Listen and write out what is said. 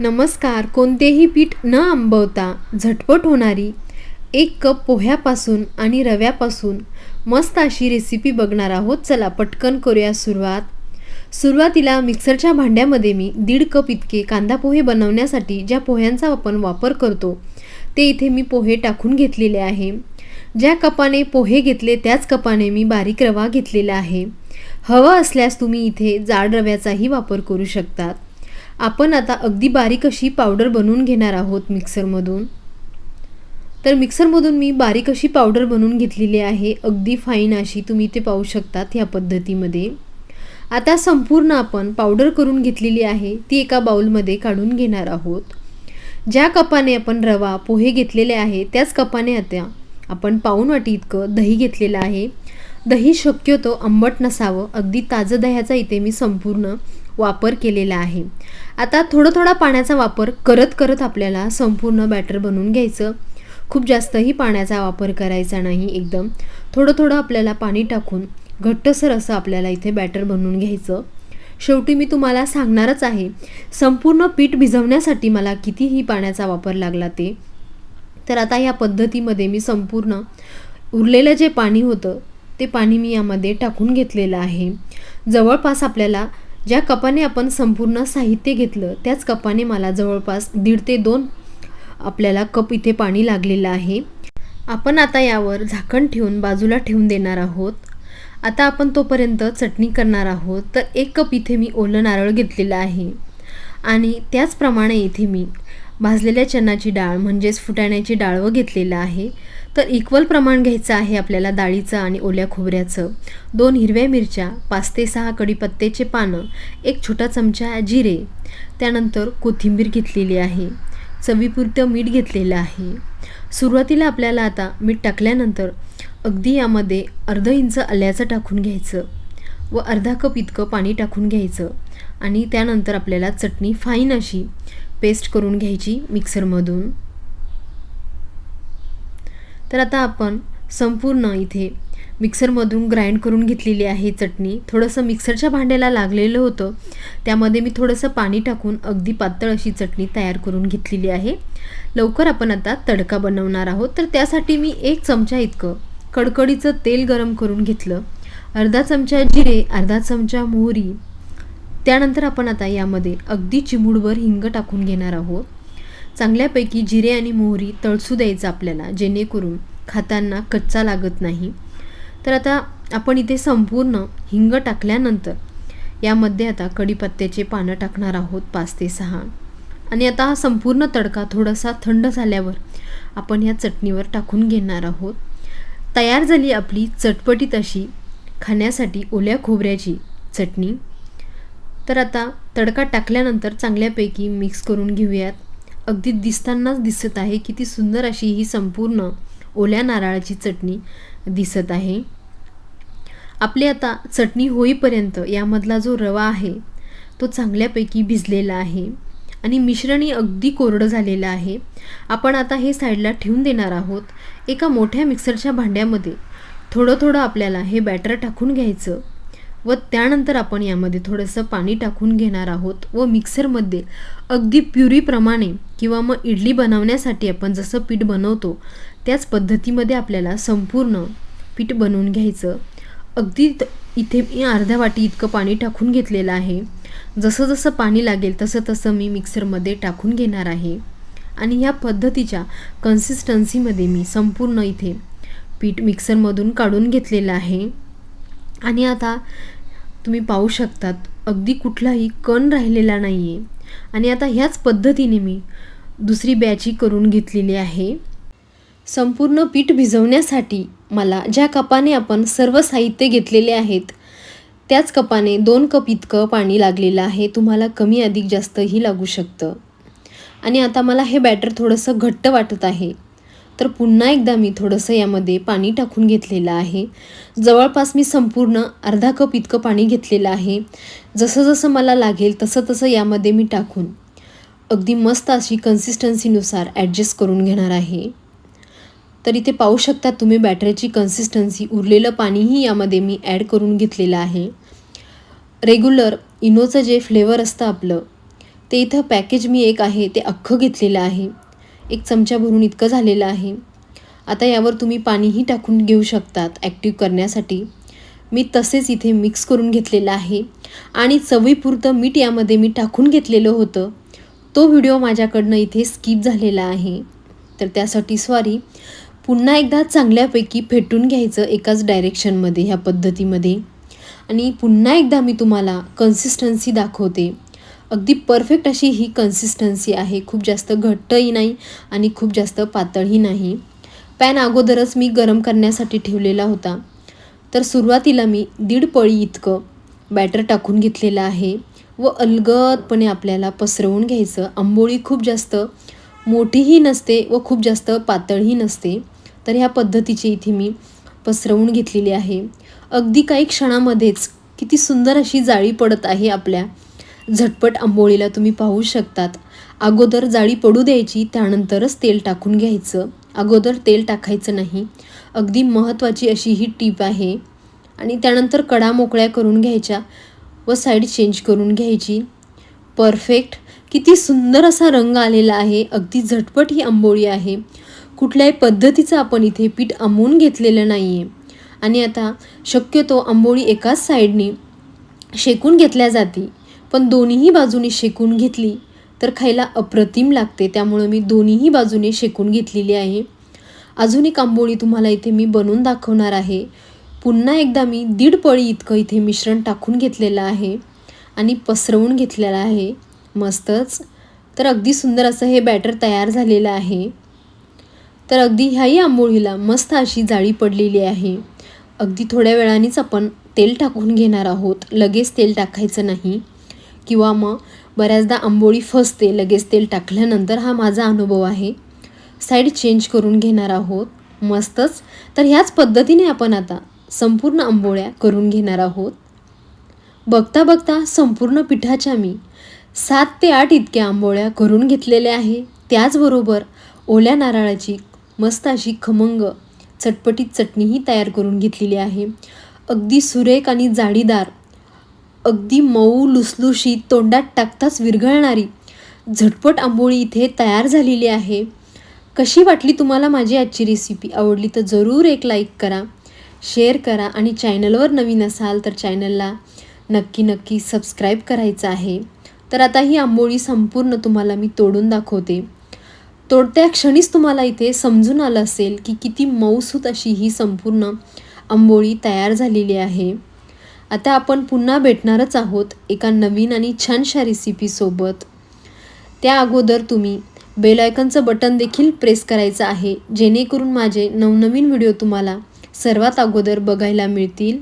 नमस्कार कोणतेही पीठ न आंबवता झटपट होणारी एक कप पोह्यापासून आणि रव्यापासून मस्त अशी रेसिपी बघणार आहोत. चला पटकन करूया सुरुवात. सुरुवातीला मिक्सरच्या भांड्यामध्ये मी दीड कप इतके कांदा पोहे बनवण्यासाठी ज्या पोह्यांचा आपण वापर करतो ते इथे मी पोहे टाकून घेतलेले आहे. ज्या कपाने पोहे घेतले त्याच कपाने मी बारीक रवा घेतलेला आहे. हवं असल्यास तुम्ही इथे जाड रव्याचाही वापर करू शकतात. आपण आता अगदी बारीक अशी पावडर बनवून घेणार आहोत मिक्सरमधून. तर मिक्सरमधून मी बारीक अशी पावडर बनवून घेतलेली आहे. अगदी फाईन अशी तुम्ही ते पाहू शकतात ह्या पद्धतीमध्ये. आता संपूर्ण आपण पावडर करून घेतलेली आहे ती एका बाउलमध्ये काढून घेणार आहोत. ज्या कपाने आपण रवा पोहे घेतलेले आहे त्याच कपाने आता आपण पाऊन वाटी इतकं दही घेतलेलं आहे. दही शक्यतो आंबट नसावं. अगदी ताजं दह्याचा इथे मी संपूर्ण वापर केलेला आहे. आता थोडं थोडा पाण्याचा वापर करत करत आपल्याला संपूर्ण बॅटर बनवून घ्यायचं. खूप जास्तही पाण्याचा वापर करायचा नाही एकदम. थोडं थोडं आपल्याला पाणी टाकून घट्टसर असं आपल्याला इथे बॅटर बनवून घ्यायचं. शेवटी मी तुम्हाला सांगणारच आहे संपूर्ण पीठ भिजवण्यासाठी मला कितीही पाण्याचा वापर लागला ते. तर आता या पद्धतीमध्ये मी संपूर्ण उरलेलं जे पाणी होतं ते पाणी मी यामध्ये टाकून घेतलेलं आहे. जवळपास आपल्याला ज्या कपाने आपण संपूर्ण साहित्य घेतलं त्याच कपाने मला जवळपास दीड ते दोन आपल्याला कप इथे पाणी लागलेलं आहे. आपण आता यावर झाकण ठेवून बाजूला ठेवून देणार आहोत. आता आपण तोपर्यंत चटणी करणार आहोत. तर एक कप इथे मी ओलं नारळ घेतलेलं आहे. आणि त्याचप्रमाणे इथे मी भाजलेल्या चण्याची डाळ म्हणजेच फुटाण्याची डाळ व घेतलेलं आहे. तर इक्वल प्रमाण घ्यायचं आहे आपल्याला डाळीचं आणि ओल्या खोबऱ्याचं. दोन हिरव्या मिरच्या पाच ते सहा कढीपत्त्याचे पानं एक छोटा चमचा जिरे. त्यानंतर कोथिंबीर घेतलेली आहे. चवीपुरतं मीठ घेतलेलं आहे. सुरुवातीला आपल्याला आता मीठ टाकल्यानंतर अगदी यामध्ये अर्ध इंच आल्याचं टाकून घ्यायचं व अर्धा कप इतकं पाणी टाकून घ्यायचं आणि त्यानंतर आपल्याला चटणी फाईन अशी पेस्ट करून घ्यायची मिक्सरमधून तर आता आपण संपूर्ण इथे मिक्सरमधून ग्राइंड करून घेतलेली आहे चटणी. थोडंसं मिक्सरच्या भांड्याला लागलेलं होतं. त्यामध्ये मी थोडंसं पाणी टाकून अगदी पातळ अशी चटणी तयार करून घेतलेली आहे. लवकर आपण आता तडका बनवणार आहोत. तर त्यासाठी मी एक चमचा इतकं कडकडीचं तेल गरम करून घेतलं. अर्धा चमचा जिरे अर्धा चमचा मोहरी त्यानंतर आपण आता यामध्ये अगदी चिमूडभर हिंग टाकून घेणार आहोत. चांगल्यापैकी जिरे आणि मोहरी तळसू द्यायचं आपल्याला जेणेकरून खाताना कच्चा लागत नाही. तर आता आपण इथे संपूर्ण हिंग टाकल्यानंतर यामध्ये आता कढीपत्त्याचे पानं टाकणार आहोत पाच ते सहा. आणि आता हा संपूर्ण तडका थोडासा थंड झाल्यावर आपण ह्या चटणीवर टाकून घेणार आहोत. तयार झाली आपली चटपटीत अशी खाण्यासाठी ओल्या खोबऱ्याची चटणी. तर आता तडका टाकल्यानंतर चांगल्यापैकी मिक्स करून घेऊयात. अगदी दिसतानाच दिसत आहे किती सुंदर अशी ही संपूर्ण ओल्या नारळाची चटणी दिसत आहे. आपली आता चटणी होईपर्यंत यामधला जो रवा आहे तो चांगल्यापैकी भिजलेला आहे आणि मिश्रणही अगदी कोरडं झालेलं आहे. आपण आता हे साईडला ठेवून देणार आहोत. एका मोठ्या मिक्सरच्या भांड्यामध्ये थोडं थोडं आपल्याला हे बॅटर टाकून घ्यायचं. व त्यानंतर आपण यामध्ये थोडंसं पाणी टाकून घेणार आहोत व मिक्सरमध्ये अगदी प्युरीप्रमाणे किंवा मग इडली बनवण्यासाठी आपण जसं पीठ बनवतो त्याच पद्धतीमध्ये आपल्याला संपूर्ण पीठ बनवून घ्यायचं. अगदी इथे मी अर्ध्या वाटी इतकं पाणी टाकून घेतलेलं आहे. जसं जसं पाणी लागेल तसं तसं मी मिक्सरमध्ये टाकून घेणार आहे. आणि ह्या पद्धतीच्या कन्सिस्टन्सीमध्ये मी संपूर्ण इथे पीठ मिक्सरमधून काढून घेतलेलं आहे. आणि आता तुम्ही पाहू शकतात. अगदी कुठलाही कण राहिलेला नाही आहे आणि आता ह्याच पद्धतीने मी दुसरी बॅची करून घेतलेली आहे. संपूर्ण पीठ भिजवण्यासाठी मला ज्या कपाने आपण सर्व साहित्य घेतलेले आहेत त्याच कपाने दोन कप इतकं पाणी लागलेलं आहे. तुम्हाला कमी अधिक जास्तही लागू शकतं. आणि आता मला हे बॅटर थोडंसं घट्ट वाटत आहे. तर पुन्हा एकदा मी थोडंसं यामध्ये पाणी टाकून घेतलेलं आहे. जवळपास मी संपूर्ण अर्धा कप इतकं पाणी घेतलेलं आहे. जसं जसं मला लागेल तसं तसं यामध्ये मी टाकून अगदी मस्त अशी कन्सिस्टन्सीनुसार ॲडजस्ट करून घेणार आहे. तर इथे पाहू शकता तुम्ही बॅटरीची कन्सिस्टन्सी उरलेलं पाणीही यामध्ये मी ॲड करून घेतलेलं आहे. रेग्युलर इनोचं जे फ्लेवर असतं आपलं ते इथं पॅकेज मी एक आहे ते अख्खं घेतलेलं आहे. एक चमचा भरून इतकं झालेलं आहे. आता यावर तुम्ही पाणीही टाकून घेऊ शकतात ॲक्टिव्ह करण्यासाठी. मी तसेच इथे मिक्स करून घेतलेलं आहे. आणि चवीपुरतं मीठ यामध्ये मी टाकून घेतलेलं होतं. तो व्हिडिओ माझ्याकडनं इथे स्किप झालेला आहे. तर त्यासाठी सॉरी पुन्हा एकदा चांगल्यापैकी फेटून घ्यायचं एकाच डायरेक्शनमध्ये ह्या पद्धतीमध्ये. आणि पुन्हा एकदा मी तुम्हाला कन्सिस्टन्सी दाखवते. अगदी परफेक्ट अशी ही कन्सिस्टन्सी आहे. खूप जास्त घट्टही नाही आणि खूप जास्त पातळही नाही. पॅन अगोदरच मी गरम करण्यासाठी ठेवलेला होता. तर सुरुवातीला मी दीड पळी इतकं बॅटर टाकून घेतलेलं आहे व अलगदपणे आपल्याला पसरवून घ्यायचं. आंबोळी खूप जास्त मोठीही नसते व खूप जास्त पातळही नसते. तर ह्या पद्धतीची इथे मी पसरवून घेतलेली आहे. अगदी काही क्षणामध्येच किती सुंदर अशी जाळी पडत आहे आपल्या झटपट आंबोळीला तुम्ही पाहू शकतात. अगोदर जाळी पडू द्यायची त्यानंतरच तेल टाकून घ्यायचं. अगोदर तेल टाकायचं नाही. अगदी महत्त्वाची अशी ही टीप आहे. आणि त्यानंतर कडा मोकळ्या करून घ्यायच्या व साईड चेंज करून घ्यायची. परफेक्ट. किती सुंदर असा रंग आलेला आहे. अगदी झटपट ही आंबोळी आहे. कुठल्याही पद्धतीचं आपण इथे पीठ आंबवून घेतलेलं नाही आहे आणि आता शक्यतो आंबोळी एकाच साईडनी शेकून घेतल्या जाते. पण दोन्हीही बाजूने शेकून घेतली. तर खायला अप्रतिम लागते त्यामुळं मी दोन्हीही बाजूने शेकून घेतलेली आहे. अजून एक आंबोळी तुम्हाला इथे मी बनवून दाखवणार आहे. पुन्हा एकदा मी दीड पळी इतकं इथे मिश्रण टाकून घेतलेलं आहे आणि पसरवून घेतलेलं आहे. मस्तच. तर अगदी सुंदर असं हे बॅटर तयार झालेलं आहे. तर अगदी ह्याही आंबोळीला मस्त अशी जाळी पडलेली आहे. अगदी थोड्या वेळानेच आपण तेल टाकून घेणार आहोत. लगेच तेल टाकायचं नाही. किंवा मग बऱ्याचदा आंबोळी फसते लगेच तेल टाकल्यानंतर हा माझा अनुभव आहे. साईड चेंज करून घेणार आहोत मस्तच. तर ह्याच पद्धतीने आपण आता संपूर्ण आंबोळ्या करून घेणार आहोत. बघता बघता संपूर्ण पिठाच्या मी सात ते आठ इतक्या आंबोळ्या करून घेतलेल्या आहे. त्याचबरोबर ओल्या नारळाची मस्त अशी खमंग चटपटीत चटणीही तयार करून घेतलेली आहे. अगदी सुरेख आणि जाडीदार अगदी मऊ लुसलुशीत तोंडात टाकताच विरघळणारी झटपट आंबोळी इथे तयार झालेली आहे. कशी वाटली तुम्हाला माझी आजची रेसिपी आवडली तर जरूर एक लाईक करा शेअर करा आणि चॅनलवर नवीन असाल तर चॅनलला नक्की नक्की सबस्क्राईब करायचं आहे. तर आता ही आंबोळी संपूर्ण तुम्हाला मी तोडून दाखवते. तोडत्या क्षणीच तुम्हाला इथे समजून आलं असेल की किती मऊसूत अशी ही संपूर्ण आंबोळी तयार झालेली आहे. आता आपण पुन्हा भेटणारच आहोत एका नवीन आणि छानशा रेसिपीसोबत त्या अगोदर तुम्ही बेलायकनचं बटन देखील प्रेस करायचं आहे जेणेकरून माझे नवनवीन व्हिडिओ तुम्हाला सर्वात अगोदर बघायला मिळतील.